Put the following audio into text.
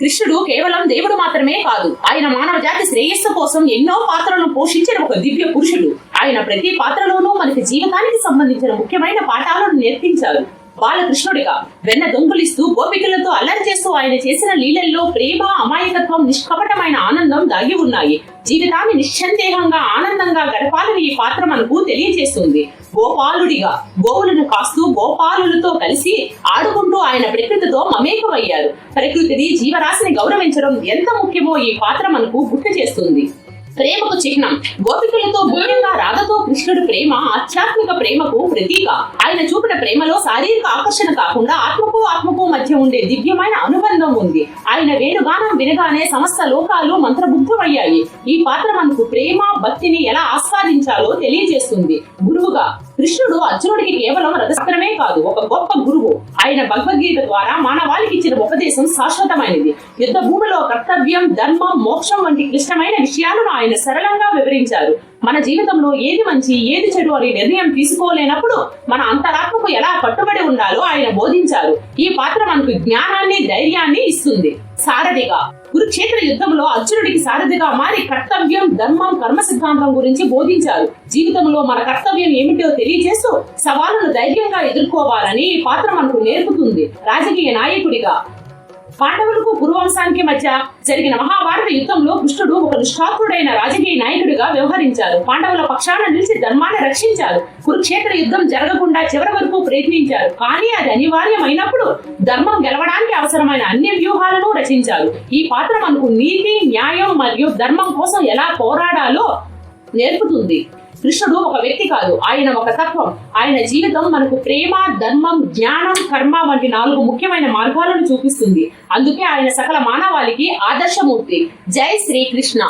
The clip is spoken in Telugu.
కృష్ణుడు కేవలం దేవుడు మాత్రమే కాదు. ఆయన మానవ జాతి శ్రేయస్సు కోసం ఎన్నో పాత్రలను పోషించిన ఒక దివ్య పురుషుడు. ఆయన ప్రతి పాత్రలోనూ మనకి జీవితానికి సంబంధించిన ముఖ్యమైన పాఠాలను నేర్పించారు బాలకృష్ణుడిగా వెన్న దొంగులిస్తూ గోపికలతో అల్లరి చేస్తూ ఆయన చేసిన లీలల్లో ప్రేమ అమాయకత్వం నిష్కపటమైన ఆనందం దాగి ఉన్నాయి. జీవితాన్ని నిశ్చందేహంగా ఆనందంగా గడపాలని ఈ పాత్ర మనకు తెలియజేస్తుంది. గోపాలుడిగా గోవులను కాస్తూ గోపాలులతో కలిసి ఆడుకుంటూ ఆయన ప్రకృతితో మమేకమయ్యారు. ప్రకృతిని జీవరాశిని గౌరవించడం ఎంత ముఖ్యమో ఈ పాత్ర మనకు గుర్తు చేస్తుంది. ప్రేమకు చిహ్నం. గోపికలతో ముఖ్యంగా రాధతో కృష్ణుడి ప్రేమ ఆధ్యాత్మిక ప్రేమకు ప్రతీక. ఆయన చూపిన ప్రేమలో శారీరక ఆకర్షణ కాకుండా ఆత్మకు ఆత్మకు మధ్య ఉండే దివ్యమైన అనుబంధం ఉంది. ఆయన వేణుగానం వినగానే సమస్త లోకాలు మంత్రముగ్ధమయ్యాయి. ఈ పాత్ర మనకు ప్రేమ భక్తిని ఎలా ఆస్వాదించాలో తెలియజేస్తుంది. గురువుగా కృష్ణుడు అర్జునుడికి కేవలం రథశాస్త్రమే కాదు ఒక గొప్ప గురువు. ఆయన భగవద్గీత ద్వారా మానవాళికి ఇచ్చిన ఉపదేశం శాశ్వతమైనది. యుద్ధ భూమిలో కర్తవ్యం ధర్మం మోక్షం వంటి క్లిష్టమైన విషయాలను ఆయన సరళంగా వివరించారు. మన జీవితంలో ఏది మంచి ఏది చెడు అని నిర్ణయం తీసుకోలేనప్పుడు మన అంతరాత్మకు ఎలా కట్టుబడి ఉండాలో ఆయన బోధించారు. ఈ పాత్ర మనకు జ్ఞానాన్ని ధైర్యాన్ని ఇస్తుంది. సారథిగా కురుక్షేత్ర యుద్ధంలో అర్జునుడికి సారథిగా మారి కర్తవ్యం ధర్మం కర్మ సిద్ధాంతం గురించి బోధించారు. జీవితంలో మన కర్తవ్యం ఏమిటో తెలియజేస్తూ సవాలును ధైర్యంగా ఎదుర్కోవాలని ఈ పాత్ర మనకు నేర్పుతుంది. రాజకీయ నాయకుడిగా పాండవులకు కురువంశానికి మధ్య జరిగిన మహాభారత యుద్ధంలో కృష్ణుడు ఒక నిష్ఠాతుడైన రాజకీయ నాయకుడిగా వ్యవహరించారు. పాండవుల పక్షాన నిలిచి ధర్మాన్ని రక్షించారు. కురుక్షేత్ర యుద్ధం జరగకుండా చివరి వరకు ప్రయత్నించారు. కానీ అది అనివార్యమైనప్పుడు ధర్మం గెలవడానికి అవసరమైన అన్ని వ్యూహాలను రచించారు. ఈ పాత్ర మనకు నీతి న్యాయం మరియు ధర్మం కోసం ఎలా పోరాడాలో నేర్పుతుంది. కృష్ణుడు ఒక వ్యక్తి కాదు. ఆయన ఒక తత్వం. ఆయన జీవితం మనకు ప్రేమ ధర్మం జ్ఞానం కర్మ వంటి నాలుగు ముఖ్యమైన మార్గాలను చూపిస్తుంది. అందుకే ఆయన సకల మానవాళికి ఆదర్శమూర్తి. జై శ్రీకృష్ణ.